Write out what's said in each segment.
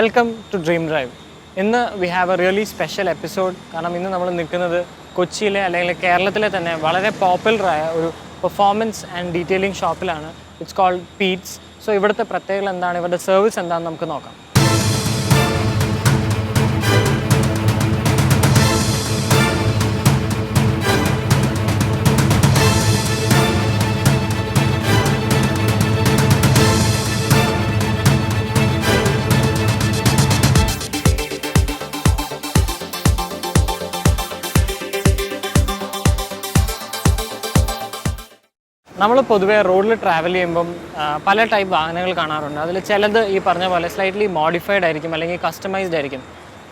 Welcome to dream drive ഇന്ന് we have a really special episode കാരണം ഇന്ന് നമ്മൾ നിൽക്കുന്നത് കൊച്ചിയിലെ അല്ലെങ്കിൽ കേരളത്തിലെ തന്നെ വളരെ പോപ്പുലറായ ഒരു പെർഫോമൻസ് ആൻഡ് ഡീറ്റെയിലിംഗ് ഷോപ്പിലാണ് ഇറ്റ്സ് കോൾഡ് പീറ്റ്സ് സോ ഇവിടുത്തെ പ്രത്യേകത എന്താണ്? ഇവരുടെ സർവീസ് എന്താണെന്ന് നമുക്ക് നോക്കാം. നമ്മൾ പൊതുവേ റോഡിൽ ട്രാവൽ ചെയ്യുമ്പം പല ടൈപ്പ് വാഹനങ്ങൾ കാണാറുണ്ട്. അതിൽ ചിലത് ഈ പറഞ്ഞ പോലെ സ്ലൈറ്റ്ലി മോഡിഫൈഡ് ആയിരിക്കും അല്ലെങ്കിൽ കസ്റ്റമൈസ്ഡ് ആയിരിക്കും.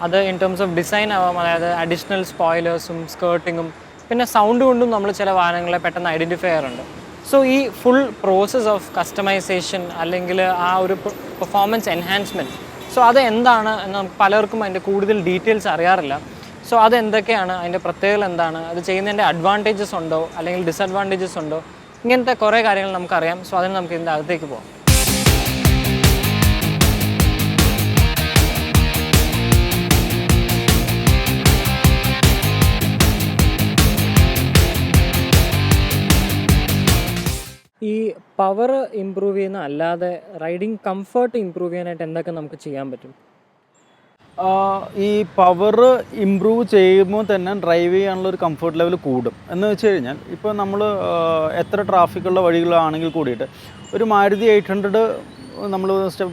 അത് ഇൻ ടേംസ് ഓഫ് ഡിസൈൻ ആവാം. അതായത് അഡീഷണൽ സ്പോയിലേഴ്സും സ്കേർട്ടിങ്ങും പിന്നെ സൗണ്ട് കൊണ്ടും നമ്മൾ ചില വാഹനങ്ങളെ പെട്ടെന്ന് ഐഡന്റിഫൈ ചെയ്യാറുണ്ട്. സോ ഈ ഫുൾ പ്രോസസ്സ് ഓഫ് കസ്റ്റമൈസേഷൻ അല്ലെങ്കിൽ ആ ഒരു പെർഫോമൻസ് എൻഹാൻസ്മെന്റ് സോ അത് എന്താണ് എന്ന് നമുക്ക് പലർക്കും അതിന്റെ കൂടുതൽ ഡീറ്റെയിൽസ് അറിയാറില്ല. സോ അത് എന്തൊക്കെയാണ് അതിന്റെ പ്രത്യേകത എന്താണ്? അത് ചെയ്യുന്നതിന്റെ അഡ്വാന്റേജസ് ഉണ്ടോ? അല്ലെങ്കിൽ ഡിസഡ്വാന്റേജസ് ഉണ്ടോ? ഇങ്ങനത്തെ കുറേ കാര്യങ്ങൾ നമുക്കറിയാം. സോ അതിന് നമുക്ക് ഇതിന്റെ അകത്തേക്ക് പോകാം ഈ പവർ ഇമ്പ്രൂവ് ചെയ്യുന്ന അല്ലാതെ റൈഡിങ് കംഫർട്ട് ഇമ്പ്രൂവ് ചെയ്യാനായിട്ട് എന്തൊക്കെ നമുക്ക് ചെയ്യാൻ പറ്റും? ഈ പവർ ഇമ്പ്രൂവ് ചെയ്യുമ്പോൾ തന്നെ ഡ്രൈവ് ചെയ്യാനുള്ള ഒരു കംഫർട്ട് ലെവൽ കൂടും. എന്ന് വെച്ച് കഴിഞ്ഞാൽ ഇപ്പോൾ നമ്മൾ എത്ര ട്രാഫിക്കുള്ള വഴികളാണെങ്കിൽ കൂടിയിട്ട് ഒരു മാരുതി എയ്റ്റ് ഹൺഡ്രഡ് നമ്മൾ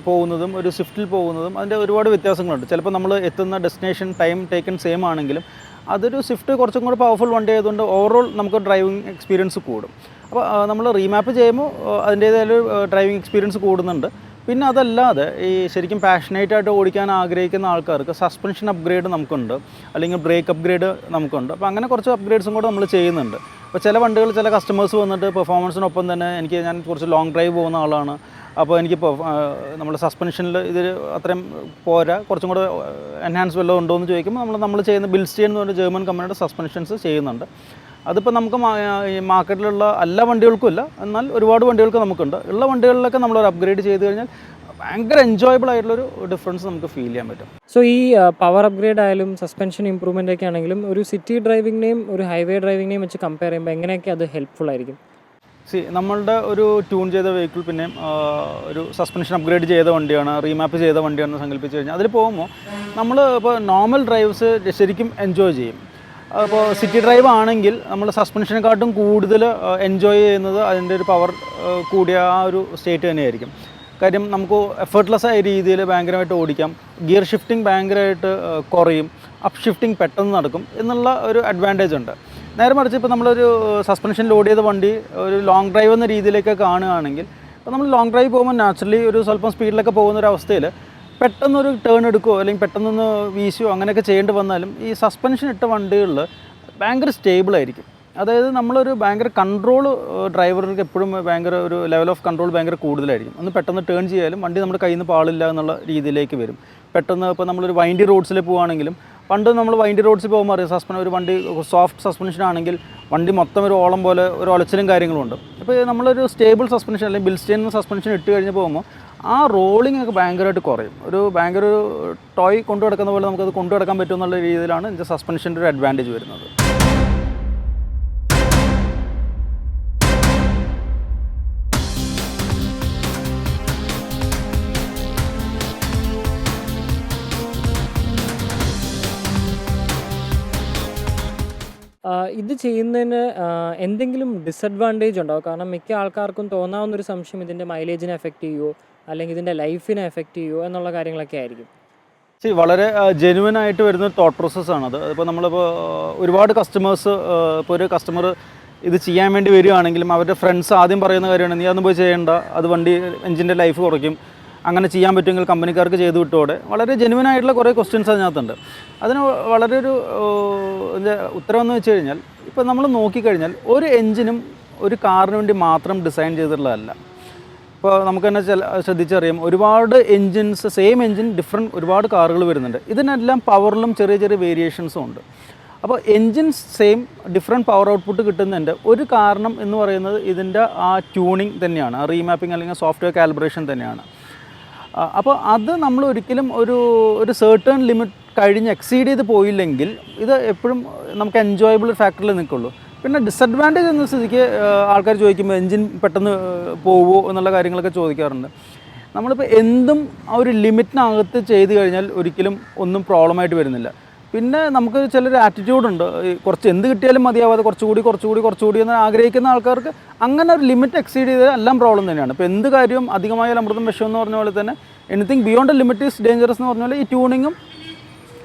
പോകുന്നതും ഒരു സ്വിഫ്റ്റിൽ പോകുന്നതും അതിന്റെ ഒരുപാട് വ്യത്യാസങ്ങളുണ്ട്. ചിലപ്പോൾ നമ്മൾ എത്തുന്ന ഡെസ്റ്റിനേഷൻ ടൈം ടേക്കൺ സെയിം ആണെങ്കിലും അതൊരു സ്വിഫ്റ്റ് കുറച്ചും കൂടി പവർഫുൾ വണ്ടി ആയതുകൊണ്ട് ഓവറോൾ നമുക്ക് ഡ്രൈവിംഗ് എക്സ്പീരിയൻസ് കൂടും. അപ്പോൾ നമ്മൾ റീമാപ്പ് ചെയ്യുമ്പോൾ അതിന്റേതായ ഡ്രൈവിംഗ് എക്സ്പീരിയൻസ് കൂടുന്നുണ്ട്. പിന്നെ അതല്ലാതെ ഈ ശരിക്കും പാഷനേറ്റ് ആയിട്ട് ഓടിക്കാൻ ആഗ്രഹിക്കുന്ന ആൾക്കാർക്ക് സസ്പെൻഷൻ അപ്ഗ്രേഡ് നമുക്കുണ്ട്. അല്ലെങ്കിൽ ബ്രേക്ക് അപ്ഗ്രേഡ് നമുക്കുണ്ട്. അപ്പോൾ അങ്ങനെ കുറച്ച് അപ്ഗ്രേഡ്സും കൂടെ നമ്മൾ ചെയ്യുന്നുണ്ട്. അപ്പോൾ ചില വണ്ടികൾ ചില കസ്റ്റമേഴ്സ് വന്നിട്ട് പെർഫോമൻസിനൊപ്പം തന്നെ എനിക്ക് ഞാൻ കുറച്ച് ലോങ് ഡ്രൈവ് പോകുന്ന ആളാണ്. അപ്പോൾ എനിക്ക് നമ്മൾ സസ്പെൻഷനിൽ ഇതിൽ അത്രയും പോരാ. കുറച്ചും കൂടെ എൻഹാൻസ് വല്ലതും ഉണ്ടോ എന്ന് ചോദിക്കുമ്പോൾ നമ്മൾ നമ്മൾ ചെയ്യുന്ന ബിൽസ്റ്റീൻ എന്ന് പറഞ്ഞ ജർമ്മൻ കമ്പനിയുടെ സസ്പെൻഷൻസ് ചെയ്യുന്നുണ്ട്. അതിപ്പോൾ നമുക്ക് ഈ മാർക്കറ്റിലുള്ള എല്ലാ വണ്ടികൾക്കും ഇല്ല. എന്നാൽ ഒരുപാട് വണ്ടികൾക്ക് നമുക്കുണ്ട്. ഉള്ള വണ്ടികളിലൊക്കെ നമ്മൾ ഒരു അപ്ഗ്രേഡ് ചെയ്ത് കഴിഞ്ഞാൽ ഭയങ്കര എൻജോയബിൾ ആയിട്ടുള്ളൊരു ഡിഫറൻസ് നമുക്ക് ഫീൽ ചെയ്യാൻ പറ്റും. സോ ഈ പവർ അപ്ഗ്രേഡ് ആയാലും സസ്പെൻഷൻ ഇമ്പ്രൂവ്മെന്റ് ഒക്കെ ആണെങ്കിലും ഒരു സിറ്റി ഡ്രൈവിങ്ങിനെയും ഒരു ഹൈവേ ഡ്രൈവിങ്ങിനെയും വെച്ച് കമ്പയർ ചെയ്യുമ്പോൾ എങ്ങനെയൊക്കെ അത് ഹെൽപ്ഫുൾ ആയിരിക്കും? സി നമ്മളുടെ ഒരു ട്യൂൺ ചെയ്ത വെഹിക്കിൾ പിന്നെയും ഒരു സസ്പെൻഷൻ അപ്ഗ്രേഡ് ചെയ്ത വണ്ടിയാണ് റീമാപ്പ് ചെയ്ത വണ്ടിയാണെന്ന് സങ്കല്പിച്ച് കഴിഞ്ഞാൽ അതിൽ പോകുമ്പോൾ നമ്മൾ ഇപ്പോൾ നോർമൽ ഡ്രൈവ്സ് ശരിക്കും എൻജോയ് ചെയ്യും. അപ്പോൾ സിറ്റി ഡ്രൈവ് ആണെങ്കിൽ നമ്മൾ സസ്പെൻഷനെക്കാട്ടും കൂടുതൽ എൻജോയ് ചെയ്യുന്നത് അതിന്റെ ഒരു പവർ കൂടിയ ആ ഒരു സ്റ്റേറ്റ് തന്നെയായിരിക്കും. കാര്യം നമുക്ക് എഫേർട്ട്ലെസ് ആയ രീതിയിൽ ഭയങ്കരമായിട്ട് ഓടിക്കാം. ഗിയർ ഷിഫ്റ്റിംഗ് ഭയങ്കരമായിട്ട് കുറയും. അപ് ഷിഫ്റ്റിംഗ് പെട്ടെന്ന് നടക്കും എന്നുള്ള ഒരു അഡ്വാന്റേജ് ഉണ്ട്. നേരെ മറിച്ച് ഇപ്പോൾ നമ്മളൊരു സസ്പെൻഷൻ ലോഡ് ചെയ്ത വണ്ടി ഒരു ലോങ് ഡ്രൈവ് എന്ന രീതിയിലേക്ക് കാണുകയാണെങ്കിൽ ഇപ്പോൾ നമ്മൾ ലോങ് ഡ്രൈവ് പോകുമ്പോൾ നാച്ചുറലി ഒരു സ്വല്പം സ്പീഡിലൊക്കെ പോകുന്ന ഒരു അവസ്ഥയിൽ പെട്ടെന്നൊരു ടേൺ എടുക്കുകയോ അല്ലെങ്കിൽ പെട്ടെന്നൊന്ന് വീശുകയോ അങ്ങനെയൊക്കെ ചെയ്യേണ്ടി വന്നാലും ഈ സസ്പെൻഷൻ ഇട്ട വണ്ടികളിൽ ഭയങ്കര സ്റ്റേബിൾ ആയിരിക്കും. അതായത് നമ്മളൊരു ഭയങ്കര കൺട്രോൾ ഡ്രൈവർക്ക് എപ്പോഴും ഭയങ്കര ഒരു ലെവൽ ഓഫ് കൺട്രോൾ ഭയങ്കര കൂടുതലായിരിക്കും. ഒന്ന് പെട്ടെന്ന് ടേൺ ചെയ്യാലും വണ്ടി നമ്മുടെ കയ്യിൽ നിന്ന് പാളില്ല എന്നുള്ള രീതിയിലേക്ക് വരും. പെട്ടെന്ന് ഇപ്പോൾ നമ്മളൊരു വൈൻഡി റോഡ്സിൽ പോവുകയാണെങ്കിലും പണ്ട് നമ്മൾ വൈൻഡി റോഡ്സിൽ പോകുമ്പോൾ അറിയാം സസ്പെൻ ഒരു വണ്ടി സോഫ്റ്റ് സസ്പെൻഷൻ ആണെങ്കിൽ വണ്ടി മൊത്തം ഒരു ഓളം പോലെ ഒരു ഒളച്ചിലും കാര്യങ്ങളും ഉണ്ട്. അപ്പോൾ നമ്മളൊരു സ്റ്റേബിൾ സസ്പെൻഷൻ അല്ലെങ്കിൽ ബിൽസ്റ്റേൻ സസ്പെൻഷൻ ഇട്ട് കഴിഞ്ഞ് പോകുമ്പോൾ ആ റോളിംഗ് ഒക്കെ ഭയങ്കരമായിട്ട് കുറയും. ഒരു ഭയങ്കര ഒരു ടോയ് കൊണ്ടു കിടക്കുന്ന പോലെ നമുക്കത് കൊണ്ടു കിടക്കാൻ പറ്റും എന്നുള്ള രീതിയിലാണ് ഇതിന്റെ സസ്പെൻഷന്റെ ഒരു അഡ്വാന്റേജ് വരുന്നത്. ഇത് ചെയ്യുന്നതിന് എന്തെങ്കിലും ഡിസഡ്വാന്റേജ് ഉണ്ടോ? കാരണം മിക്ക ആൾക്കാർക്കും തോന്നാവുന്ന ഒരു സംശയം ഇതിന്റെ മൈലേജിനെ എഫക്റ്റ് ചെയ്യുമോ അല്ലെങ്കിൽ ഇതിന്റെ ലൈഫിനെ എഫക്റ്റ് ചെയ്യുമോ എന്നുള്ള കാര്യങ്ങളൊക്കെ ആയിരിക്കും. വളരെ ജെനുവൻ ആയിട്ട് വരുന്ന തോട്ട് പ്രോസസ്സാണത് ഇപ്പോൾ നമ്മളിപ്പോൾ ഒരുപാട് കസ്റ്റമേഴ്സ് ഇപ്പോൾ ഒരു കസ്റ്റമർ ഇത് ചെയ്യാൻ വേണ്ടി വരികയാണെങ്കിലും അവരുടെ ഫ്രണ്ട്സ് ആദ്യം പറയുന്ന കാര്യമാണ് നീ അതൊന്നും പോയി ചെയ്യേണ്ട. അത് വണ്ടി എഞ്ചിന്റെ ലൈഫ് കുറയ്ക്കും. അങ്ങനെ ചെയ്യാൻ പറ്റുമെങ്കിൽ കമ്പനിക്കാർക്ക് ചെയ്തു വിട്ടോടെ. വളരെ ജെനുവൻ ആയിട്ടുള്ള കുറേ ക്വസ്റ്റ്യൻസ് അതിനകത്തുണ്ട്. അതിന് വളരെ ഒരു ഉത്തരം എന്ന് വെച്ച് കഴിഞ്ഞാൽ ഇപ്പോൾ നമ്മൾ നോക്കിക്കഴിഞ്ഞാൽ ഒരു എഞ്ചിനും ഒരു കാറിന് വേണ്ടി മാത്രം ഡിസൈൻ ചെയ്തിട്ടുള്ളതല്ല. ഇപ്പോൾ നമുക്ക് തന്നെ ചില ശ്രദ്ധിച്ചറിയാം ഒരുപാട് എൻജിൻസ് സെയിം എൻജിൻ ഡിഫറെന്റ് ഒരുപാട് കാറുകൾ വരുന്നുണ്ട്. ഇതിനെല്ലാം പവറിലും ചെറിയ ചെറിയ വേരിയേഷൻസും ഉണ്ട്. അപ്പോൾ engine same different power output കിട്ടുന്നതിന്റെ ഒരു കാരണം എന്ന് പറയുന്നത് ഇതിന്റെ ആ ട്യൂണിങ് തന്നെയാണ്. ആ റീമാപ്പിംഗ് അല്ലെങ്കിൽ സോഫ്റ്റ്വെയർ കാലിബ്രേഷൻ തന്നെയാണ്. അപ്പോൾ അത് നമ്മൾ ഒരിക്കലും ഒരു ഒരു സേർട്ടൺ ലിമിറ്റ് കഴിഞ്ഞ് എക്സീഡ് ചെയ്ത് പോയില്ലെങ്കിൽ ഇത് എപ്പോഴും നമുക്ക് എൻജോയബിൾ ഫാക്ടറിൽ നിൽക്കുള്ളൂ. പിന്നെ ഡിസഡ്വാന്റേജ് എന്ന സ്ഥിതിക്ക് ആൾക്കാർ ചോദിക്കുമ്പോൾ എൻജിൻ പെട്ടെന്ന് പോവുമോ എന്നുള്ള കാര്യങ്ങളൊക്കെ ചോദിക്കാറുണ്ട്. നമ്മളിപ്പോൾ എന്തും ആ ഒരു ലിമിറ്റിനകത്ത് ചെയ്ത് കഴിഞ്ഞാൽ ഒരിക്കലും ഒന്നും പ്രോബ്ലമായിട്ട് വരുന്നില്ല. പിന്നെ നമുക്ക് ചിലൊരു ആറ്റിറ്റ്യൂഡ് ഉണ്ട്. കുറച്ച് എന്ത് കിട്ടിയാലും മതിയാവാതെ കുറച്ചുകൂടി കുറച്ചുകൂടി കുറച്ചുകൂടി എന്ന് ആഗ്രഹിക്കുന്ന ആൾക്കാർക്ക് അങ്ങനെ ഒരു ലിമിറ്റ് എക്സീഡ് ചെയ്താൽ എല്ലാം പ്രോബ്ലം തന്നെയാണ്. ഇപ്പോൾ എന്ത് കാര്യവും അധികമായാലും അമൃതം വിഷം എന്ന് പറഞ്ഞ പോലെ തന്നെ anything beyond limit is dangerous എന്ന് പറഞ്ഞ പോലെ ഈ ട്യൂണിങ്ങും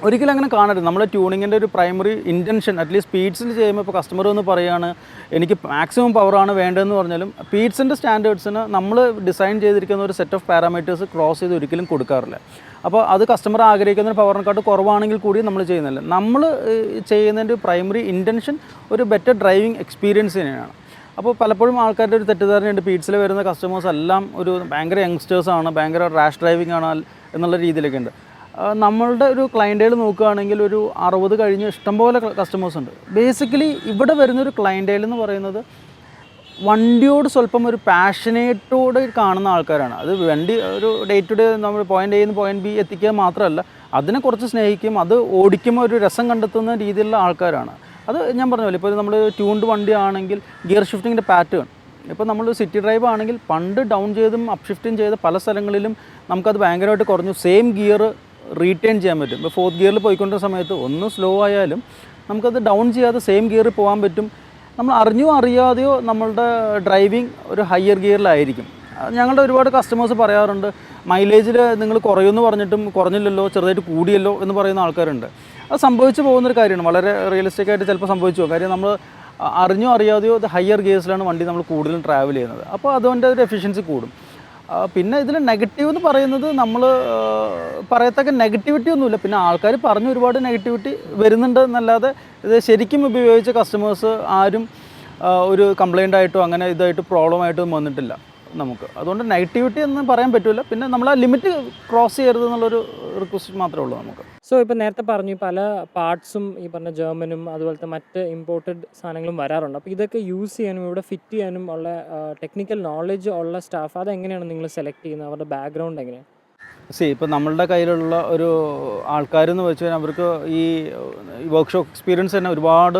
ഒരിക്കലും അങ്ങനെ കാണരുത്. നമ്മുടെ ട്യൂണിങ്ങിന്റെ ഒരു പ്രൈമറി ഇന്റൻഷൻ അറ്റ്ലീസ്റ്റ് സ്പീഡ്സിൽ ചെയ്യുമ്പോൾ ഇപ്പോൾ കസ്റ്റമർ ഒന്ന് പറയുകയാണ് എനിക്ക് മാക്സിമം പവറാണ് വേണ്ടതെന്ന് പറഞ്ഞാലും സ്പീഡ്സിന്റെ സ്റ്റാൻഡേർഡ്സിന് നമ്മൾ ഡിസൈൻ ചെയ്തിരിക്കുന്ന ഒരു സെറ്റ് ഓഫ് പാരാമീറ്റേഴ്സ് ക്രോസ് ചെയ്ത് ഒരിക്കലും കൊടുക്കാറില്ല. അപ്പോൾ അത് കസ്റ്റമർ ആഗ്രഹിക്കുന്ന പവറിനെക്കാട്ട് കുറവാണെങ്കിൽ കൂടി നമ്മൾ ചെയ്യുന്നില്ല. നമ്മൾ ചെയ്യുന്നതിന്റെ പ്രൈമറി ഇന്റൻഷൻ ഒരു ബെറ്റർ ഡ്രൈവിംഗ് എക്സ്പീരിയൻസ് തന്നെയാണ്. അപ്പോൾ പലപ്പോഴും ആൾക്കാരുടെ ഒരു തെറ്റിദ്ധാരണയുണ്ട്. പീഡ്സിൽ വരുന്ന കസ്റ്റമേഴ്സ് എല്ലാം ഒരു ഭയങ്കര യങ്സ്റ്റേഴ്സാണ് ഭയങ്കര റാഷ് ഡ്രൈവിംഗ് ആണ് എന്നുള്ള രീതിയിലൊക്കെ ഉണ്ട്. നമ്മളുടെ ഒരു ക്ലയന്റേൽ നോക്കുകയാണെങ്കിൽ ഒരു അറുപത് കഴിഞ്ഞ് ഇഷ്ടംപോലെ കസ്റ്റമേഴ്സ് ഉണ്ട്. ബേസിക്കലി ഇവിടെ വരുന്നൊരു ക്ലയന്റേൽ എന്ന് പറയുന്നത് വണ്ടിയോട് സ്വല്പം ഒരു പാഷനേറ്റോട് കാണുന്ന ആൾക്കാരാണ്. അത് വണ്ടി ഒരു ഡേ ടു ഡേ നമ്മൾ പോയിന്റ് എയിൽ നിന്ന് പോയിന്റ് ബി എത്തിക്കുക മാത്രമല്ല അതിനെ കുറച്ച് സ്നേഹിക്കും അത് ഓടിക്കുമ്പോൾ ഒരു രസം കണ്ടെത്തുന്ന രീതിയിലുള്ള ആൾക്കാരാണ്. അത് ഞാൻ പറഞ്ഞ പോലെ ഇപ്പോൾ നമ്മൾ ട്യൂൺഡ് വണ്ടി ആണെങ്കിൽ ഗിയർ ഷിഫ്റ്റിങ്ങിന്റെ പാറ്റേൺ ഇപ്പോൾ നമ്മൾ സിറ്റി ഡ്രൈവ് ആണെങ്കിൽ പണ്ട് ഡൗൺ ചെയ്തും അപ്ഷിഫ്റ്റും ചെയ്ത പല സ്ഥലങ്ങളിലും നമുക്കത് ഭയങ്കരമായിട്ട് കുറഞ്ഞു. സെയിം ഗിയർ റീറ്റെയിൻ ചെയ്യാൻ പറ്റും. ഇപ്പോൾ ഫോർത്ത് ഗിയറിൽ പോയിക്കൊണ്ടിരുന്ന സമയത്ത് ഒന്ന് സ്ലോ ആയാലും നമുക്കത് ഡൗൺ ചെയ്യാതെ സെയിം ഗിയറിൽ പോകാൻ പറ്റും. നമ്മൾ അറിഞ്ഞോ അറിയാതെയോ നമ്മളുടെ ഡ്രൈവിംഗ് ഒരു ഹയർ ഗിയറിലായിരിക്കും ഞങ്ങളുടെ ഒരുപാട് കസ്റ്റമേഴ്സ് പറയാറുണ്ട് മൈലേജിൽ നിങ്ങൾ കുറയുമെന്ന് പറഞ്ഞിട്ടും കുറഞ്ഞില്ലല്ലോ ചെറുതായിട്ട് കൂടിയല്ലോ എന്ന് പറയുന്ന ആൾക്കാരുണ്ട്. അത് സംഭവിച്ചു പോകുന്നൊരു കാര്യമാണ്. വളരെ റിയലിസ്റ്റിക് ആയിട്ട് ചിലപ്പോൾ സംഭവിച്ചു കാര്യം നമ്മൾ അറിഞ്ഞോ അറിയാതെയോ ഹയർ ഗിയേഴ്സിലാണ് വണ്ടി നമ്മൾ കൂടുതലും ട്രാവൽ ചെയ്യുന്നത്. അപ്പോൾ അതുകൊണ്ട് ഒരു എഫിഷ്യൻസി കൂടും. പിന്നെ ഇതിൽ നെഗറ്റീവ് എന്ന് പറയുന്നത് നമ്മൾ പറയത്തക്ക നെഗറ്റിവിറ്റി ഒന്നുമില്ല. പിന്നെ ആൾക്കാർ പറഞ്ഞ ഒരുപാട് നെഗറ്റിവിറ്റി വരുന്നുണ്ട് എന്നല്ലാതെ ഇത് ശരിക്കും ഉപയോഗിച്ച കസ്റ്റമേഴ്സ് ആരും ഒരു കംപ്ലൈന്റ് ആയിട്ടോ അങ്ങനെ ഇതായിട്ട് പ്രോബ്ലം ആയിട്ടൊന്നും വന്നിട്ടില്ല. നമുക്ക്. അതുകൊണ്ട് നെഗറ്റിവിറ്റി എന്ന് പറയാൻ പറ്റില്ല പിന്നെ നമ്മൾ ആ ലിമിറ്റ് ക്രോസ് ചെയ്യരുത് എന്നുള്ളൊരു റിക്വസ്റ്റ് മാത്രമേ ഉള്ളൂ നമുക്ക്. സോ ഇപ്പോൾ നേരത്തെ പറഞ്ഞു പല പാർട്സും ഈ പറഞ്ഞ ജർമ്മനും അതുപോലത്തെ മറ്റ് ഇമ്പോർട്ടഡ് സാധനങ്ങളും വരാറുണ്ട്. അപ്പോൾ ഇതൊക്കെ യൂസ് ചെയ്യാനും ഇവിടെ ഫിറ്റ് ചെയ്യാനും ഉള്ള ടെക്നിക്കൽ നോളജ് ഉള്ള സ്റ്റാഫ് അതെങ്ങനെയാണ് നിങ്ങൾ സെലക്ട് ചെയ്യുന്നത്? അവരുടെ ബാക്ക്ഗ്രൗണ്ട് എങ്ങനെയാണ്? സി ഇപ്പോൾ നമ്മളുടെ കയ്യിലുള്ള ഒരു ആൾക്കാരെന്ന് വെച്ച് കഴിഞ്ഞാൽ അവർക്ക് ഈ വർക്ക്ഷോപ്പ് എക്സ്പീരിയൻസ് തന്നെ ഒരുപാട്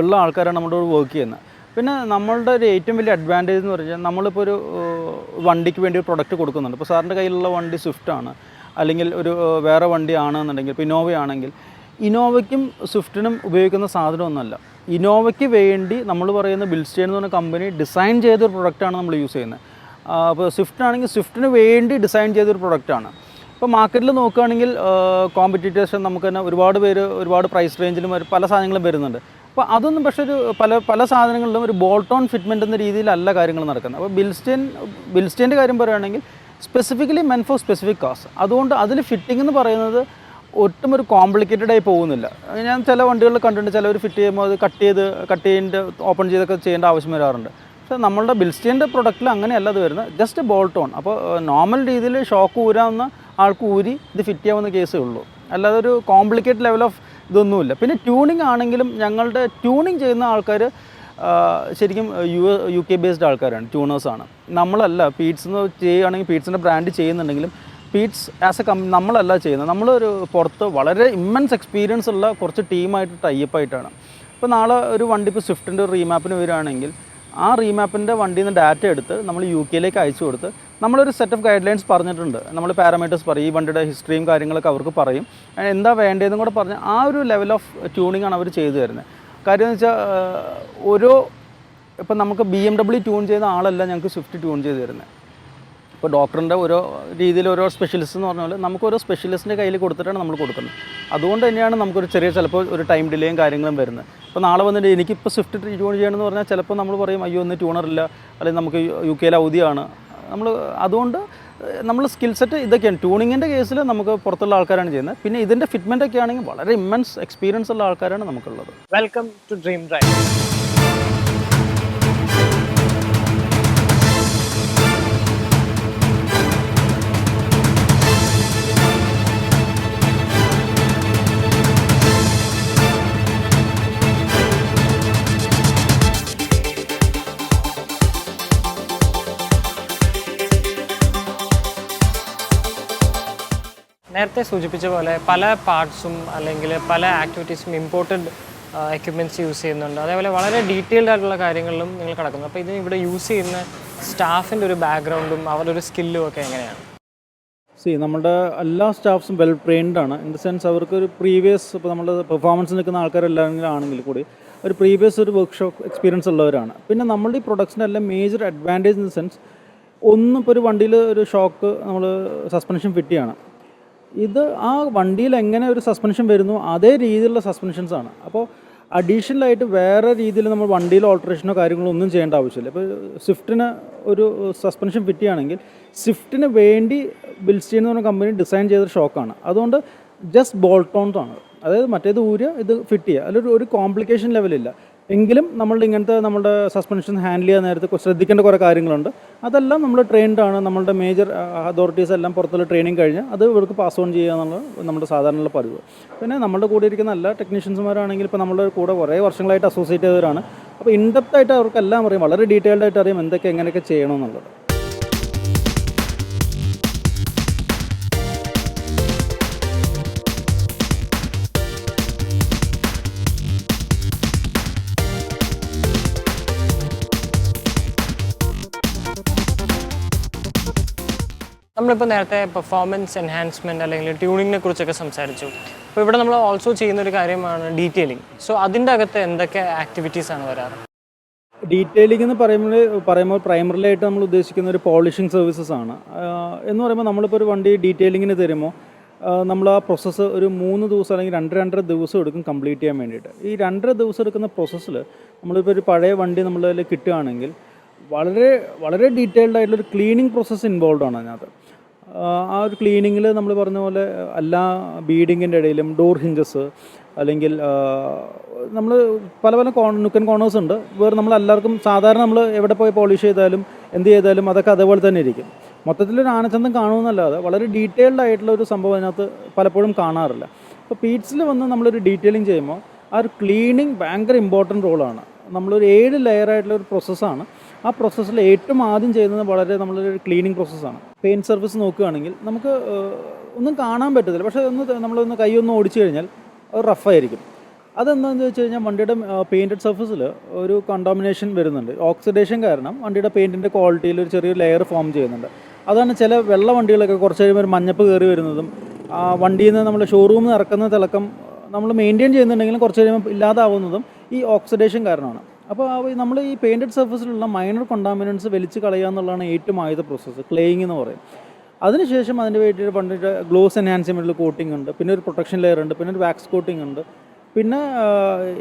ഉള്ള ആൾക്കാരാണ് നമ്മുടെ വർക്ക് ചെയ്യുന്നത്. പിന്നെ നമ്മളുടെ ഒരു ഏറ്റവും വലിയ അഡ്വാന്റേജ് എന്ന് പറഞ്ഞാൽ നമ്മളിപ്പോൾ ഒരു വണ്ടിക്ക് വേണ്ടി ഒരു പ്രൊഡക്റ്റ് കൊടുക്കുന്നുണ്ട്. ഇപ്പോൾ സാറിന്റെ കയ്യിലുള്ള വണ്ടി സ്വിഫ്റ്റ് ആണ്. അല്ലെങ്കിൽ ഒരു വേറെ വണ്ടി ആണെന്നുണ്ടെങ്കിൽ ഇപ്പോൾ ഇന്നോവ ആണെങ്കിൽ ഇന്നോവയ്ക്കും സ്വിഫ്റ്റിനും ഉപയോഗിക്കുന്ന സാധനമൊന്നുമല്ല ഇന്നോവയ്ക്ക് വേണ്ടി നമ്മൾ പറയുന്ന ബിൽസ്റ്റേൻ എന്ന് പറഞ്ഞ കമ്പനി ഡിസൈൻ ചെയ്തൊരു പ്രൊഡക്റ്റാണ് നമ്മൾ യൂസ് ചെയ്യുന്നത്. അപ്പോൾ സ്വിഫ്റ്റ് ആണെങ്കിൽ സ്വിഫ്റ്റിന് വേണ്ടി ഡിസൈൻ ചെയ്തൊരു പ്രൊഡക്റ്റാണ് ഇപ്പോൾ മാർക്കറ്റിൽ നോക്കുകയാണെങ്കിൽ കോമ്പറ്റീറ്റേഴ്സ് നമുക്ക് തന്നെ ഒരുപാട് പേര് ഒരുപാട് പ്രൈസ് റേഞ്ചിലും പല സാധനങ്ങളും വരുന്നുണ്ട്. അപ്പോൾ അതൊന്നും പക്ഷേ ഒരു പല പല സാധനങ്ങളിലും ഒരു ബോൾട്ടോൺ ഫിറ്റ്മെന്റ് എന്ന രീതിയിലല്ല കാര്യങ്ങൾ നടക്കുന്നത്. അപ്പോൾ ബിൽസ്റ്റേൻ ബിൽസ്റ്റേന്റെ കാര്യം പറയുകയാണെങ്കിൽ സ്പെസിഫിക്കലി മെൻ ഫോർ സ്പെസിഫിക് കാസ് അതുകൊണ്ട് അതിൽ ഫിറ്റിംഗ് എന്ന് പറയുന്നത് ഒട്ടും ഒരു കോംപ്ലിക്കേറ്റഡ് ആയി പോകുന്നില്ല. ഞാൻ ചില വണ്ടികളിൽ കണ്ടിട്ടുണ്ട് ചിലവർ ഫിറ്റ് ചെയ്യുമ്പോൾ അത് കട്ട് ചെയ്ത് കട്ട് ചെയ്തിട്ട് ഓപ്പൺ ചെയ്തൊക്കെ ചെയ്യേണ്ട ആവശ്യം വരാറുണ്ട്. പക്ഷേ നമ്മളുടെ ബിൽസ്റ്റേന്റെ പ്രൊഡക്റ്റിൽ അങ്ങനെയല്ല അത് വരുന്നത്. ജസ്റ്റ് ബോൾട്ട് ഓൺ അപ്പോൾ നോർമൽ രീതിയിൽ ഷോക്ക് ഊരാവുന്ന ആൾക്ക് ഊരി ഇത് ഫിറ്റ് ചെയ്യാവുന്ന കേസേ ഉള്ളൂ. അല്ലാതെ ഒരു കോംപ്ലിക്കേറ്റഡ് ലെവൽ ഓഫ് ഇതൊന്നുമില്ല. പിന്നെ ട്യൂണിംഗ് ആണെങ്കിലും ഞങ്ങളുടെ ട്യൂണിങ് ചെയ്യുന്ന ആൾക്കാർ ശരിക്കും യു യു കെ ബേസ്ഡ് ആൾക്കാരാണ് ട്യൂണേഴ്സാണ് നമ്മളല്ല പീറ്റ്സ് എന്ന് ചെയ്യുകയാണെങ്കിൽ പീറ്റ്സിന്റെ ബ്രാൻഡ് ചെയ്യുന്നുണ്ടെങ്കിലും പീറ്റ്സ് ആസ് എ കമ്പനി നമ്മളല്ല ചെയ്യുന്നത്. നമ്മളൊരു പുറത്ത് വളരെ ഇമ്മൻസ് എക്സ്പീരിയൻസ് ഉള്ള കുറച്ച് ടീമായിട്ട് ടൈപ്പ് ആയിട്ടാണ്. ഇപ്പോൾ നാളെ ഒരു വണ്ടി ഇപ്പോൾ സ്വിഫ്റ്റിന്റെ ഒരു റീമാപ്പിന് വരികയാണെങ്കിൽ ആ റീമാപ്പിന്റെ വണ്ടിയിൽ നിന്ന് ഡാറ്റ എടുത്ത് നമ്മൾ യു കെയിലേക്ക് അയച്ചു കൊടുത്ത് നമ്മളൊരു സെറ്റ് ഓഫ് ഗൈഡ് ലൈൻസ് പറഞ്ഞിട്ടുണ്ട്. നമ്മൾ പാരാമീറ്റേഴ്സ് പറയും ഈ വണ്ടിയുടെ ഹിസ്റ്ററിയും കാര്യങ്ങളൊക്കെ അവർക്ക് പറയും. എന്താ വേണ്ടതെന്നും കൂടെ പറഞ്ഞ് ആ ഒരു ലെവൽ ഓഫ് ട്യൂണിംഗ് ആണ് അവർ ചെയ്തു തരുന്നത്. കാര്യം എന്ന് വെച്ചാൽ ഓരോ ഇപ്പം നമുക്ക് ബി എം ഡബ്ല്യു ട്യൂൺ ചെയ്ത ആളല്ല ഞങ്ങൾക്ക് സ്വിഫ്റ്റ് ട്യൂൺ ചെയ്ത് തരുന്നത്. ഇപ്പോൾ ഡോക്ടറിന്റെ ഓരോ രീതിയിൽ ഓരോ സ്പെഷ്യലിസ്റ്റ് എന്ന് പറഞ്ഞാൽ നമുക്ക് ഓരോ സ്പെഷ്യലിസ്റ്റിന്റെ കയ്യിൽ കൊടുത്തിട്ടാണ് നമ്മൾ കൊടുക്കുന്നത്. അതുകൊണ്ട് തന്നെയാണ് നമുക്കൊരു ചെറിയ ചിലപ്പോൾ ഒരു ടൈം ഡിലേയും കാര്യങ്ങളും വരുന്നത്. ഇപ്പോൾ നാളെ വന്നിട്ട് എനിക്കിപ്പോൾ സ്വിഫ്റ്റ് ട്യൂൺ ചെയ്യണമെന്ന് പറഞ്ഞാൽ ചിലപ്പോൾ നമ്മൾ പറയും അയ്യോ ഒന്ന് ട്യൂണറില്ല അല്ലെങ്കിൽ നമുക്ക് യു കെയിൽ അവധിയാണ്. നമ്മൾ അതുകൊണ്ട് നമ്മൾ സ്കിൽ സെറ്റ് ഇതൊക്കെയാണ്. ട്യൂണിങ്ങിന്റെ കേസിൽ നമുക്ക് പുറത്തുള്ള ആൾക്കാരാണ് ചെയ്യുന്നത്. പിന്നെ ഇതിന്റെ ഫിറ്റ്മെന്റ് ഒക്കെ ആണെങ്കിൽ വളരെ ഇമ്മൻസ് എക്സ്പീരിയൻസ് ഉള്ള ആൾക്കാരാണ് നമുക്കുള്ളത്. വെൽക്കം ടു ഡ്രീം ഡ്രൈവ് നേരത്തെ സൂചിപ്പിച്ച പോലെ പല പാർട്സും അല്ലെങ്കിൽ പല ആക്ടിവിറ്റീസും ഇമ്പോർട്ടന്റ് എക്യുപ്മെന്റ്സ് യൂസ് ചെയ്യുന്നുണ്ട്. അതേപോലെ വളരെ ഡീറ്റെയിൽഡ് ആയിട്ടുള്ള കാര്യങ്ങളിലും നിങ്ങൾ കിടക്കുന്നു. അപ്പോൾ ഇതിന് ഇവിടെ യൂസ് ചെയ്യുന്ന സ്റ്റാഫിന്റെ ഒരു ബാക്ക്ഗ്രൗണ്ടും അവരുടെ ഒരു സ്കില്ലും ഒക്കെ എങ്ങനെയാണ്? സി നമ്മുടെ എല്ലാ സ്റ്റാഫ്സും വെൽ ട്രെയിൻഡ് ആണ്. ഇൻ ദ സെൻസ് അവർക്ക് ഒരു പ്രീവിയസ് ഇപ്പോൾ നമ്മൾ പെർഫോമൻസ് നിൽക്കുന്ന ആൾക്കാരെല്ലാവരും ആണെങ്കിൽ കൂടി ഒരു പ്രീവിയസ് ഒരു വർക്ക്ഷോപ്പ് എക്സ്പീരിയൻസ് ഉള്ളവരാണ്. പിന്നെ നമ്മളുടെ ഈ പ്രൊഡക്ട്സിന്റെ എല്ലാം major advantage in the sense ഒന്നും ഇപ്പോൾ ഒരു വണ്ടിയിൽ ഒരു ഷോക്ക് നമ്മൾ സസ്പെൻഷൻ ഫിറ്റ് ചെയ്യണം ഇത് ആ വണ്ടിയിൽ എങ്ങനെ ഒരു സസ്പെൻഷൻ വരുന്നു അതേ രീതിയിലുള്ള സസ്പെൻഷൻസ് ആണ്. അപ്പോൾ അഡീഷണലായിട്ട് വേറെ രീതിയിൽ നമ്മൾ വണ്ടിയിൽ ഓൾട്ടറേഷനോ കാര്യങ്ങളോ ഒന്നും ചെയ്യേണ്ട ആവശ്യമില്ല. ഇപ്പോൾ സ്വിഫ്റ്റിന് ഒരു സസ്പെൻഷൻ ഫിറ്റ് ചെയ്യുകയാണെങ്കിൽ സ്വിഫ്റ്റിന് വേണ്ടി ബിൽസ്റ്റീൻ എന്ന് പറഞ്ഞ കമ്പനി ഡിസൈൻ ചെയ്ത ഷോക്കാണ് അതുകൊണ്ട് ജസ്റ്റ് ബോൾട്ടോൺസ് ആണ്. അതായത് മറ്റേത് ഊര് ഇത് ഫിറ്റ് ചെയ്യുക അതിലൊരു ഒരു കോംപ്ലിക്കേഷൻ ലെവലില്ല എങ്കിലും നമ്മൾ ഇങ്ങനത്തെ നമ്മുടെ സസ്പെൻഷൻ ഹാൻഡിൽ ചെയ്യാൻ നേരത്തെ ശ്രദ്ധിക്കേണ്ട കുറേ കാര്യങ്ങളുണ്ട്. അതെല്ലാം നമ്മൾ ട്രെയിൻഡ് ആണ്. നമ്മുടെ മേജർ അതോറിറ്റീസ് എല്ലാം പുറത്തുള്ള ട്രെയിനിങ് കഴിഞ്ഞ് അത് ഇവർക്ക് പാസ് ഓൺ ചെയ്യുക എന്നുള്ളത് നമ്മുടെ സാധാരണയുള്ള പതിവ്. പിന്നെ നമ്മുടെ കൂടെ ഇരിക്കുന്ന എല്ലാ ടെക്നീഷ്യൻസുമാരാണെങ്കിൽ ഇപ്പോൾ നമ്മുടെ കൂടെ കുറേ വർഷങ്ങളായിട്ട് അസോസിയേറ്റ് ചെയ്തവരാണ്. അപ്പോൾ ഇൻഡെപ്ത് ആയിട്ട് അവർക്കെല്ലാം അറിയാം. വളരെ ഡീറ്റെയിൽഡ് ആയിട്ട് അറിയാം എന്തൊക്കെ എങ്ങനെയൊക്കെ ചെയ്യണമെന്നുള്ളത് നമ്മളിപ്പോൾ നേരത്തെ പെർഫോമൻസ് എൻഹാൻസ്മെന്റ് അല്ലെങ്കിൽ ട്യൂണിങ്ങിനെ കുറിച്ചൊക്കെ സംസാരിച്ചു. അപ്പോൾ ഇവിടെ നമ്മൾ ഓൾസോ ചെയ്യുന്ന ഒരു കാര്യമാണ് ഡീറ്റെയിലിംഗ് സോ അതിന്റെ അകത്ത് എന്തൊക്കെ ആക്ടിവിറ്റീസ് ആണ് വരാറ്? ഡീറ്റെയിലിംഗ് എന്ന് പറയുമ്പോൾ പറയുമ്പോൾ പ്രൈമറിലി ആയിട്ട് നമ്മൾ ഉദ്ദേശിക്കുന്ന ഒരു പോളിഷിംഗ് സർവീസസ് ആണ്. എന്ന് പറയുമ്പോൾ നമ്മളിപ്പോൾ ഒരു വണ്ടി ഡീറ്റെയിലിങ്ങിന് തരുമ്പോൾ നമ്മൾ ആ പ്രോസസ്സ് ഒരു മൂന്ന് ദിവസം അല്ലെങ്കിൽ രണ്ട് രണ്ടര ദിവസം എടുക്കും കംപ്ലീറ്റ് ചെയ്യാൻ വേണ്ടിയിട്ട്. ഈ രണ്ടര ദിവസം എടുക്കുന്ന പ്രോസസ്സിൽ നമ്മളിപ്പോൾ ഒരു പഴയ വണ്ടി നമ്മളിൽ കിട്ടുകയാണെങ്കിൽ വളരെ വളരെ ഡീറ്റെയിൽഡ് ആയിട്ടുള്ളൊരു ക്ലീനിങ് പ്രോസസ്സ് ഇൻവോൾവ് ആണ് അതിനകത്ത്. ആ ഒരു ക്ലീനിങ്ങിൽ നമ്മൾ പറഞ്ഞ പോലെ എല്ലാ ബീഡിങ്ങിന്റെ ഇടയിലും ഡോർ ഹിഞ്ചസ് അല്ലെങ്കിൽ നമ്മൾ പല പല കോൺ നുക്കൻ കോണേഴ്സ് ഉണ്ട്. വേറെ നമ്മൾ എല്ലാവർക്കും സാധാരണ നമ്മൾ എവിടെ പോയി പോളിഷ് ചെയ്താലും എന്ത് ചെയ്താലും അതൊക്കെ അതേപോലെ തന്നെ ഇരിക്കും. മൊത്തത്തിൽ ഒരു ആനച്ചന്തം കാണുമെന്നല്ലാതെ വളരെ ഡീറ്റെയിൽഡ് ആയിട്ടുള്ള ഒരു സംഭവം അതിനകത്ത് പലപ്പോഴും കാണാറില്ല. അപ്പോൾ പീറ്റ്സിൽ വന്ന് നമ്മളൊരു ഡീറ്റെയിലിംഗ് ചെയ്യുമ്പോൾ ആ ഒരു ക്ലീനിങ് ഭയങ്കര ഇമ്പോർട്ടന്റ് റോളാണ് നമ്മളൊരു ഏഴ് ലെയർ ആയിട്ടുള്ള ഒരു പ്രോസസ്സാണ് ആ പ്രോസസ്സിൽ ഏറ്റവും ആദ്യം ചെയ്യുന്നത് വളരെ നമ്മളൊരു ക്ലീനിങ് പ്രോസസ്സാണ് പെയിന്റ് സർവീസ് നോക്കുകയാണെങ്കിൽ നമുക്ക് ഒന്നും കാണാൻ പറ്റത്തില്ല. പക്ഷേ ഒന്ന് നമ്മളൊന്ന് കൈ ഒന്ന് ഓടിച്ചു കഴിഞ്ഞാൽ അത് റഫായിരിക്കും അതെന്താണെന്ന് വെച്ച് കഴിഞ്ഞാൽ വണ്ടിയുടെ പെയിന്റഡ് സർഫസിൽ ഒരു കണ്ടാമിനേഷൻ വരുന്നുണ്ട്. ഓക്സിഡേഷൻ കാരണം വണ്ടിയുടെ പെയിന്റിന്റെ ക്വാളിറ്റിയിൽ ഒരു ചെറിയൊരു ലെയർ ഫോം ചെയ്യുന്നുണ്ട്. അതാണ് ചില വെള്ള വണ്ടികളൊക്കെ കുറച്ച് കഴിയുമ്പോൾ ഒരു മഞ്ഞപ്പ് കയറി വരുന്നതും വണ്ടിയിൽ നിന്ന് നമ്മൾ ഷോറൂമിൽ നിന്ന് ഇറക്കുന്ന തിളക്കം നമ്മൾ മെയിന്റെയിൻ ചെയ്യുന്നുണ്ടെങ്കിലും കുറച്ച് കഴിയുമ്പോൾ ഇല്ലാതാവുന്നതും ഈ ഓക്സിഡേഷൻ കാരണമാണ്. അപ്പോൾ നമ്മൾ ഈ പെയിന്റഡ് സർഫസിലുള്ള മൈനർ കൊണ്ടാമിനൻസ് വലിച്ചു കളയുക എന്നുള്ളതാണ് ഏറ്റവും ആദ്യത്തെ പ്രോസസ്സ് ക്ലേയിങ് എന്ന് പറയും. അതിനുശേഷം അതിന്റെ വേണ്ടിയിട്ട് പണ്ടിട്ട് ഗ്ലോസ് എൻഹാൻസ്മെന്റിൽ കോട്ടിംഗ് ഉണ്ട് പിന്നെ ഒരു പ്രൊട്ടക്ഷൻ ലെയർ ഉണ്ട് പിന്നെ ഒരു വാക്സ് കോട്ടിംഗ് ഉണ്ട് പിന്നെ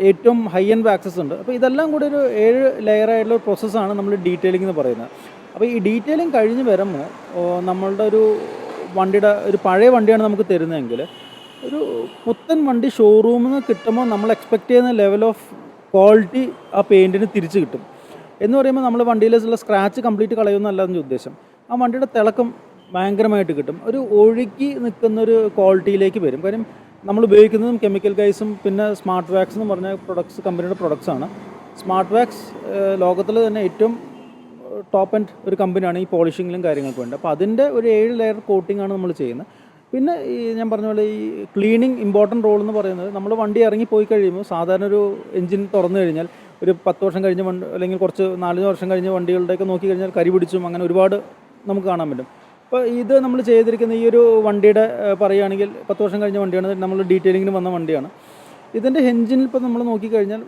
ഏറ്റവും ഹൈ എൻഡ് വാക്സസ് ഉണ്ട്. അപ്പോൾ ഇതെല്ലാം കൂടി ഒരു ഏഴ് ലെയർ ആയിട്ടുള്ള ഒരു പ്രോസസ്സാണ് നമ്മൾ ഡീറ്റെയിലിംഗ് എന്ന് പറയുന്നത്. അപ്പോൾ ഈ ഡീറ്റെയിലിംഗ് കഴിഞ്ഞ് വരുമ്പോൾ നമ്മളുടെ ഒരു വണ്ടിയുടെ ഒരു പഴയ വണ്ടിയാണ് നമുക്ക് തരുന്നതെങ്കിൽ ഒരു പുത്തൻ വണ്ടി ഷോറൂമിൽ നിന്ന് കിട്ടുമ്പോൾ നമ്മൾ എക്സ്പെക്റ്റ് ചെയ്യുന്ന ലെവൽ ഓഫ് ക്വാളിറ്റി ആ പെയിന്റിന് തിരിച്ച് കിട്ടും. എന്ന് പറയുമ്പോൾ നമ്മൾ വണ്ടിയിലുള്ള സ്ക്രാച്ച് കംപ്ലീറ്റ് കളയുമെന്നല്ല അതിന്റെ ഉദ്ദേശം. ആ വണ്ടിയുടെ തിളക്കം ഭയങ്കരമായിട്ട് കിട്ടും. ഒരു ഒഴുകി നിൽക്കുന്ന ഒരു ക്വാളിറ്റിയിലേക്ക് വരും. കാര്യം നമ്മൾ ഉപയോഗിക്കുന്നതും കെമിക്കൽ ഗൈസും പിന്നെ സ്മാർട്ട് വാക്സ് എന്ന് പറഞ്ഞ പ്രൊഡക്ട്സ് കമ്പനിയുടെ പ്രൊഡക്ട്സ് ആണ്. സ്മാർട്ട് വാക്സ് ലോകത്തിൽ തന്നെ ഏറ്റവും ടോപ്പ് ആൻഡ് ഒരു കമ്പനിയാണ് ഈ പോളിഷിങ്ങിലും കാര്യങ്ങൾക്ക് വേണ്ടി. അപ്പോൾ അതിന്റെ ഒരു ഏഴ് ലെയർ കോട്ടിംഗ് ആണ് നമ്മൾ ചെയ്യുന്നത്. പിന്നെ ഈ ഞാൻ പറഞ്ഞ പോലെ ഈ ക്ലീനിങ് ഇമ്പോർട്ടന്റ് റോൾ എന്ന് പറയുന്നത് നമ്മൾ വണ്ടി ഇറങ്ങി പോയി കഴിയുമ്പോൾ സാധാരണ ഒരു എഞ്ചിൻ തുറന്നു കഴിഞ്ഞാൽ ഒരു പത്ത് വർഷം കഴിഞ്ഞ് വണ്ടി അല്ലെങ്കിൽ കുറച്ച് നാലഞ്ച് വർഷം കഴിഞ്ഞ് വണ്ടികളുടെയൊക്കെ നോക്കി കഴിഞ്ഞാൽ കരി പിടിച്ചും അങ്ങനെ ഒരുപാട് നമുക്ക് കാണാൻ പറ്റും. അപ്പോൾ ഇത് നമ്മൾ ചെയ്തിരിക്കുന്ന ഈ ഒരു വണ്ടിയുടെ പറയുകയാണെങ്കിൽ പത്ത് വർഷം കഴിഞ്ഞ വണ്ടിയാണ് നമ്മൾ ഡീറ്റെയിലിങ്ങിന് വന്ന വണ്ടിയാണ്. ഇതിന്റെ എഞ്ചിനിൽ ഇപ്പോൾ നമ്മൾ നോക്കിക്കഴിഞ്ഞാൽ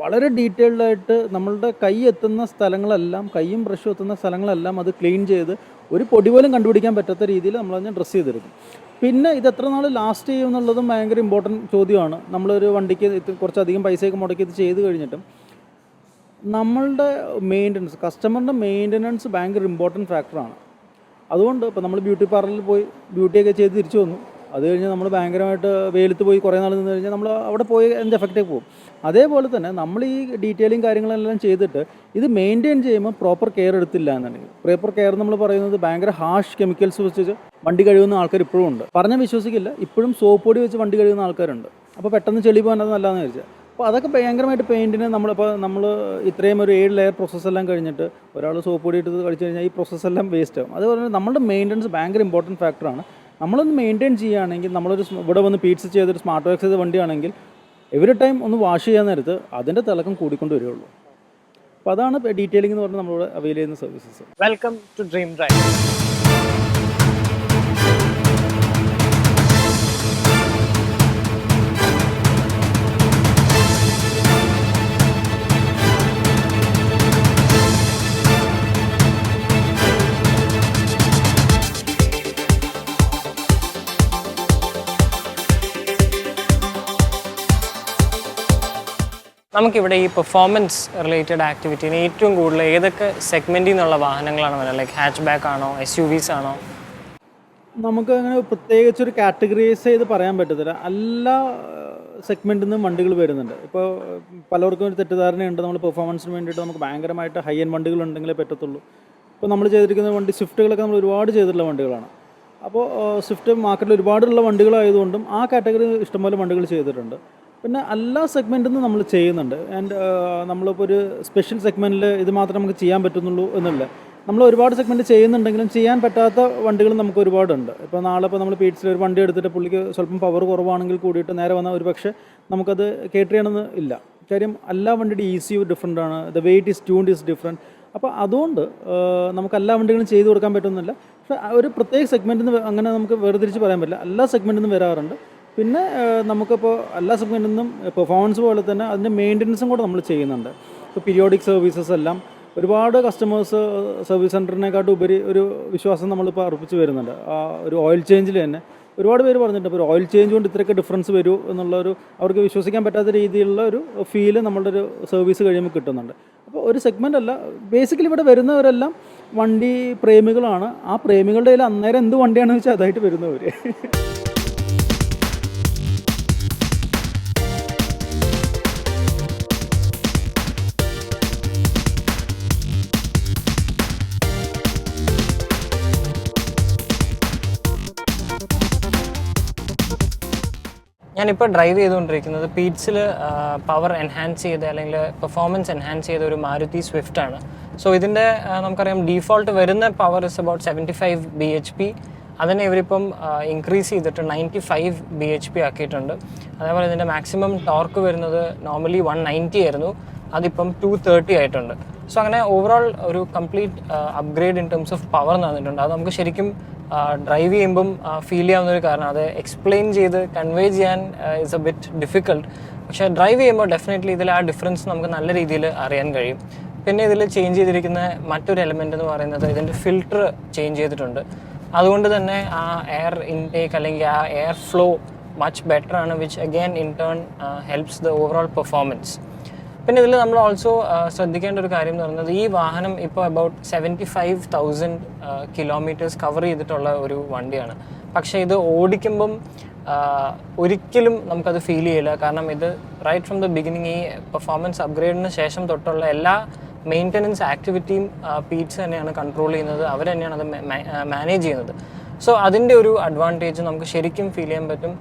വളരെ ഡീറ്റെയിൽഡായിട്ട് നമ്മളുടെ കൈ എത്തുന്ന സ്ഥലങ്ങളെല്ലാം കൈയും ബ്രഷും എത്തുന്ന സ്ഥലങ്ങളെല്ലാം അത് ക്ലീൻ ചെയ്ത് ഒരു പൊടി പോലും കണ്ടുപിടിക്കാൻ പറ്റാത്ത രീതിയിൽ നമ്മൾ അതിനെ ഡ്രസ്സ് ചെയ്തെടുക്കും. പിന്നെ ഇത് എത്ര നാൾ ലാസ്റ്റ് ചെയ്യും എന്നുള്ളതും ഭയങ്കര ഇമ്പോർട്ടന്റ് ചോദ്യമാണ്. നമ്മളൊരു വണ്ടിക്ക് കുറച്ചധികം പൈസയൊക്കെ മുടക്കി ഇത് ചെയ്ത് കഴിഞ്ഞിട്ടും നമ്മളുടെ മെയിന്റനൻസ് കസ്റ്റമറിന്റെ മെയിന്റനൻസ് ഭയങ്കര ഇമ്പോർട്ടന്റ് ഫാക്ടറാണ് അതുകൊണ്ട് ഇപ്പോൾ നമ്മൾ ബ്യൂട്ടി പാർലറിൽ പോയി ബ്യൂട്ടിയൊക്കെ ചെയ്ത് തിരിച്ചു വന്നു. അത് കഴിഞ്ഞ് നമ്മൾ ഭയങ്കരമായിട്ട് വെയിലത്ത് പോയി കുറേ നാൾ നിന്ന് കഴിഞ്ഞാൽ നമ്മൾ അവിടെ പോയി അതിന്റെ എഫക്റ്റ് പോകും. അതേപോലെ തന്നെ നമ്മൾ ഈ ഡീറ്റെയിലിംഗ് കാര്യങ്ങളെല്ലാം ചെയ്തിട്ട് ഇത് മെയിന്റെയിൻ ചെയ്യുമ്പോൾ പ്രോപ്പർ കെയർ എടുത്തില്ല എന്നുണ്ടെങ്കിൽ. പ്രോപ്പർ കെയർ നമ്മൾ പറയുന്നത് ഭയങ്കര ഹാഷ് കെമിക്കൽസ് വെച്ച് വണ്ടി കഴുകുന്ന ആൾക്കാർ ഇപ്പോഴും ഉണ്ട്. പറഞ്ഞാൽ വിശ്വസിക്കില്ല. ഇപ്പോഴും സോപ്പ് പൊടി വെച്ച് വണ്ടി കഴുകുന്ന ആൾക്കാരുണ്ട്. അപ്പോൾ പെട്ടെന്ന് ചെളി പോകാൻ അത് നല്ലതെന്ന് വിചാരിച്ചാൽ അപ്പോൾ അതൊക്കെ ഭയങ്കരമായിട്ട് പെയിന്റിന് നമ്മളിപ്പോൾ നമ്മൾ ഇത്രയും ഒരു ഏഴ് ലെയർ പ്രോസസ്സെല്ലാം കഴിഞ്ഞിട്ട് ഒരാൾ സോപ്പ് പൊടി ഇട്ട് കഴിച്ച് കഴിഞ്ഞാൽ ഈ പ്രോസസ്സെല്ലാം വേസ്റ്റ് ആകും അതുപോലെ തന്നെ നമ്മുടെ മെയിന്റനൻസ് ഭയങ്കര ഇമ്പോർട്ടന്റ് ഫാക്ടറാണ് നമ്മളൊന്ന് മെയിന്റെയിൻ ചെയ്യുകയാണെങ്കിൽ നമ്മളൊരു ഇവിടെ വന്ന് പീറ്റ്സ് ചെയ്തൊരു സ്മാർട്ട് വർക്ക്സ് ചെയ്ത വണ്ടിയാണെങ്കിൽ എവറി ടൈം ഒന്ന് വാഷ് ചെയ്യാൻ നേരത്ത് അതിന്റെ തിളക്കം കൂടിക്കൊണ്ട് വരികയുള്ളൂ അപ്പോൾ അതാണ് ഡീറ്റെയിലിംഗ് എന്ന് പറഞ്ഞാൽ നമ്മളിവിടെ അവൈൽ ചെയ്യുന്ന services welcome to dream drive നമുക്കിവിടെ ഈ പെർഫോമൻസ് റിലേറ്റഡ് ആക്ടിവിറ്റീന് ഏറ്റവും കൂടുതൽ ഏതൊക്കെ സെഗ്മെന്റിൽ നിന്നുള്ള വാഹനങ്ങളാണ് വരുന്നത്? ലൈക്ക് ഹാച്ച് ബാക്ക് ആണോ എസ് യു വിസ് ആണോ? നമുക്ക് അങ്ങനെ പ്രത്യേകിച്ച് ഒരു കാറ്റഗറൈസ് ചെയ്ത് പറയാൻ പറ്റത്തില്ല. എല്ലാ സെഗ്മെന്റിൽ നിന്നും വണ്ടികൾ വരുന്നുണ്ട്. ഇപ്പോൾ പലർക്കും ഒരു തെറ്റിദ്ധാരണയുണ്ട്. നമ്മൾ പെർഫോമൻസിന് വേണ്ടിയിട്ട് നമുക്ക് ഭയങ്കരമായിട്ട് ഹൈ എൻ വണ്ടികൾ ഉണ്ടെങ്കിലേ പറ്റത്തുള്ളൂ. ഇപ്പോൾ നമ്മൾ ചെയ്തിരിക്കുന്ന വണ്ടി സ്വിഫ്റ്റുകളൊക്കെ നമ്മൾ ഒരുപാട് ചെയ്തിട്ടുള്ള വണ്ടികളാണ്. അപ്പോൾ സ്വിഫ്റ്റ് മാർക്കറ്റിൽ ഒരുപാടുള്ള വണ്ടികളായതുകൊണ്ടും ആ കാറ്റഗറി ഇഷ്ടംപോലെ വണ്ടികൾ ചെയ്തിട്ടുണ്ട്. പിന്നെ എല്ലാ സെഗ്മെന്റിൽ നിന്നും നമ്മൾ ചെയ്യുന്നുണ്ട്. ആൻഡ് നമ്മളിപ്പോൾ ഒരു സ്പെഷ്യൽ സെഗ്മെന്റിൽ ഇത് മാത്രമേ നമുക്ക് ചെയ്യാൻ പറ്റുന്നുള്ളൂ എന്നില്ല. നമ്മൾ ഒരുപാട് സെഗ്മെന്റ് ചെയ്യുന്നുണ്ടെങ്കിലും ചെയ്യാൻ പറ്റാത്ത വണ്ടികൾ നമുക്ക് ഒരുപാടുണ്ട്. ഇപ്പോൾ നാളെ ഇപ്പോൾ നമ്മൾ പീറ്റ്സിൽ ഒരു വണ്ടി എടുത്തിട്ട് പുള്ളിക്ക് സ്വല്പം പവർ കുറവാണെങ്കിൽ കൂടിയിട്ട് നേരെ വന്നാൽ ഒരു പക്ഷേ നമുക്കത് കേറ്റർ ചെയ്യണമെന്ന് ഇല്ല. കാര്യം എല്ലാ വണ്ടിയുടെ ഈസി സി ഡിഫറെന്റ് ആണ്. The weight is tuned is different അപ്പോൾ അതുകൊണ്ട് നമുക്ക് എല്ലാ വണ്ടികളും ചെയ്തു കൊടുക്കാൻ പറ്റുന്നില്ല. പക്ഷേ ഒരു പ്രത്യേക സെഗ്മെന്റിൽ നിന്ന് അങ്ങനെ നമുക്ക് വേർതിരിച്ച് പറയാൻ പറ്റില്ല. എല്ലാ സെഗ്മെന്റിൽ നിന്നും വരാറുണ്ട്. പിന്നെ നമുക്കിപ്പോൾ എല്ലാ സെഗ്മെന്റിൽ നിന്നും പെർഫോമൻസ് പോലെ തന്നെ അതിന്റെ മെയിന്റനൻസും കൂടെ നമ്മൾ ചെയ്യുന്നുണ്ട്. ഇപ്പോൾ പീരിയോഡിക് സർവീസസ് എല്ലാം ഒരുപാട് കസ്റ്റമേഴ്സ് സർവീസ് സെന്ററിനെക്കാട്ടും ഉപരി ഒരു വിശ്വാസം നമ്മളിപ്പോൾ അർപ്പിച്ച് വരുന്നുണ്ട്. ആ ഒരു ഓയിൽ ചേഞ്ചിൽ തന്നെ ഒരുപാട് പേര് പറഞ്ഞിട്ടുണ്ട്. ഒരു ഓയിൽ ചേഞ്ച് കൊണ്ട് ഇത്രയൊക്കെ ഡിഫറൻസ് വരൂ എന്നുള്ളൊരു അവർക്ക് വിശ്വസിക്കാൻ പറ്റാത്ത രീതിയിലുള്ള ഒരു ഫീൽ നമ്മളുടെ ഒരു സർവീസ് കഴിയുമ്പോൾ കിട്ടുന്നുണ്ട്. അപ്പോൾ ഒരു സെഗ്മെന്റ് അല്ല ബേസിക്കലി ഇവിടെ വരുന്നവരെല്ലാം വണ്ടി പ്രേമികളാണ്. ആ പ്രേമികളുടെ കയ്യിൽ അന്നേരം എന്ത് വണ്ടിയാണെന്ന് വെച്ചാൽ അതായിട്ട് വരുന്നവർ ഞാനിപ്പോൾ ഡ്രൈവ് ചെയ്തുകൊണ്ടിരിക്കുന്നത് പീറ്റ്സിൽ പവർ എൻഹാൻസ് ചെയ്ത് അല്ലെങ്കിൽ പെർഫോമൻസ് എൻഹാൻസ് ചെയ്ത ഒരു മാരുതി സ്വിഫ്റ്റ് ആണ്. സോ ഇതിന്റെ നമുക്കറിയാം ഡീഫോൾട്ട് വരുന്ന power is about seventy five B H P അതിനെ ഇവരിപ്പം ഇൻക്രീസ് ചെയ്തിട്ട് ninety five B H P ആക്കിയിട്ടുണ്ട്. അതേപോലെ ഇതിന്റെ മാക്സിമം ടോർക്ക് വരുന്നത് നോർമലി വൺ നയന്റി ആയിരുന്നു. അതിപ്പം ടു തേർട്ടി ആയിട്ടുണ്ട്. സോ അങ്ങനെ ഓവറോൾ ഒരു complete upgrade in terms of power തന്നിട്ടുണ്ട് അത് നമുക്ക് ശരിക്കും ഡ്രൈവ് ചെയ്യുമ്പം ഫീൽ ചെയ്യാവുന്ന ഒരു കാരണം. അത് എക്സ്പ്ലെയിൻ ചെയ്ത് കൺവേ ചെയ്യാൻ ഇറ്റ്സ് എ ബിറ്റ് ഡിഫിക്കൾട്ട് പക്ഷേ ഡ്രൈവ് ചെയ്യുമ്പോൾ ഡെഫിനറ്റ്ലി ഇതിൽ ആ ഡിഫറൻസ് നമുക്ക് നല്ല രീതിയിൽ അറിയാൻ കഴിയും. പിന്നെ ഇതിൽ ചേഞ്ച് ചെയ്തിരിക്കുന്ന മറ്റൊരു എലമെന്റ് എന്ന് പറയുന്നത് ഇതിന്റെ ഫിൽട്ടർ ചേഞ്ച് ചെയ്തിട്ടുണ്ട്. അതുകൊണ്ട് തന്നെ ആ എയർ ഇൻടേക്ക് അല്ലെങ്കിൽ ആ എയർ ഫ്ലോ മച്ച് ബെറ്റർ ആണ് which again in turn helps the overall performance പിന്നെ ഇതിൽ നമ്മൾ ഓൾസോ ശ്രദ്ധിക്കേണ്ട ഒരു കാര്യം എന്ന് പറയുന്നത് ഈ വാഹനം ഇപ്പോൾ about seventy five thousand kilometres cover ചെയ്തിട്ടുള്ള ഒരു വണ്ടിയാണ്. പക്ഷേ ഇത് ഓടിക്കുമ്പം ഒരിക്കലും നമുക്കത് ഫീൽ ചെയ്യില്ല. കാരണം ഇത് റൈറ്റ് ഫ്രം ദ ബിഗിനിങ് ഈ പെർഫോമൻസ് അപ്ഗ്രേഡിന് ശേഷം തൊട്ടുള്ള എല്ലാ മെയിന്റനൻസ് ആക്ടിവിറ്റിയും പീറ്റ്സ് തന്നെയാണ് കൺട്രോൾ ചെയ്യുന്നത്. അവർ തന്നെയാണ് അത് മാനേജ് ചെയ്യുന്നത്. സോ അതിന്റെ ഒരു അഡ്വാന്റേജ് നമുക്ക് ശരിക്കും ഫീൽ ചെയ്യാൻ പറ്റും.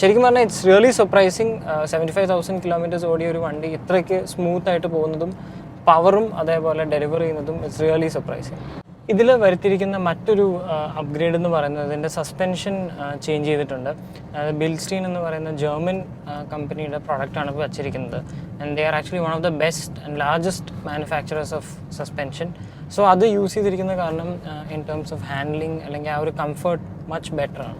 ശരിക്കും പറഞ്ഞാൽ it's really surprising seventy five thousand kilometres ഓടിയ ഒരു വണ്ടി ഇത്രയ്ക്ക് സ്മൂത്ത് ആയിട്ട് പോകുന്നതും പവറും അതേപോലെ ഡെലിവർ ചെയ്യുന്നതും ഇറ്റ്സ് റിയലി സർപ്രൈസിങ് ഇതിൽ വരുത്തിയിരിക്കുന്ന മറ്റൊരു അപ്ഗ്രേഡ് എന്ന് പറയുന്നത് ഇതിന്റെ സസ്പെൻഷൻ ചേഞ്ച് ചെയ്തിട്ടുണ്ട്. ബിൽസ്റ്റീൻ എന്ന് പറയുന്ന ജർമ്മൻ കമ്പനിയുടെ പ്രോഡക്റ്റാണ് ഇപ്പോൾ വച്ചിരിക്കുന്നത്. And they are actually one of the best and largest manufacturers of suspension so അത് യൂസ് ചെയ്തിരിക്കുന്ന കാരണം ഇൻ ടേംസ് ഓഫ് ഹാൻഡ്ലിംഗ് അല്ലെങ്കിൽ ആ ഒരു കംഫർട്ട് മച്ച് ബെറ്റർ ആണ്.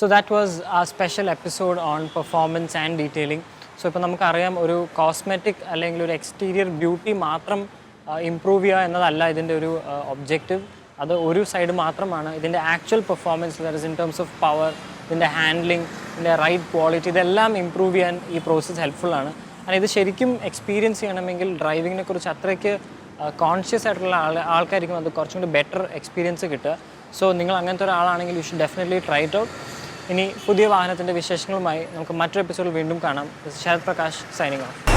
So that was a special episode on performance and detailing so ഇപ്പോൾ നമുക്കറിയാം ഒരു കോസ്മെറ്റിക് അല്ലെങ്കിൽ ഒരു എക്സ്റ്റീരിയർ ബ്യൂട്ടി മാത്രം ഇമ്പ്രൂവ് ചെയ്യുക എന്നതല്ല ഇതിന്റെ ഒരു ഒബ്ജക്റ്റീവ് അത് ഒരു സൈഡ് മാത്രമാണ്. ഇതിന്റെ actual performance there is in terms of power ഇതിന്റെ ഹാൻഡ്ലിംഗ് ഇതിന്റെ റൈറ്റ് ക്വാളിറ്റി ഇതെല്ലാം ഇമ്പ്രൂവ് ചെയ്യാൻ ഈ പ്രോസസ്സ് ഹെൽപ്ഫുൾ ആണ്. കാരണം ഇത് ശരിക്കും എക്സ്പീരിയൻസ് ചെയ്യണമെങ്കിൽ ഡ്രൈവിങ്ങിനെ കുറിച്ച് അത്രയ്ക്ക് കോൺഷ്യസ് ആയിട്ടുള്ള ആൾ ആൾക്കാർക്കും അത് കുറച്ചും കൂടി ബെറ്റർ എക്സ്പീരിയൻസ് കിട്ടുക. സോ നിങ്ങൾ അങ്ങനത്തെ ഒരാളാണെങ്കിൽ you should definitely try it out ഇനി പുതിയ വാഹനത്തിന്റെ വിശേഷങ്ങളുമായി നമുക്ക് മറ്റൊരു എപ്പിസോഡിൽ വീണ്ടും കാണാം. Sarath Prakash signing off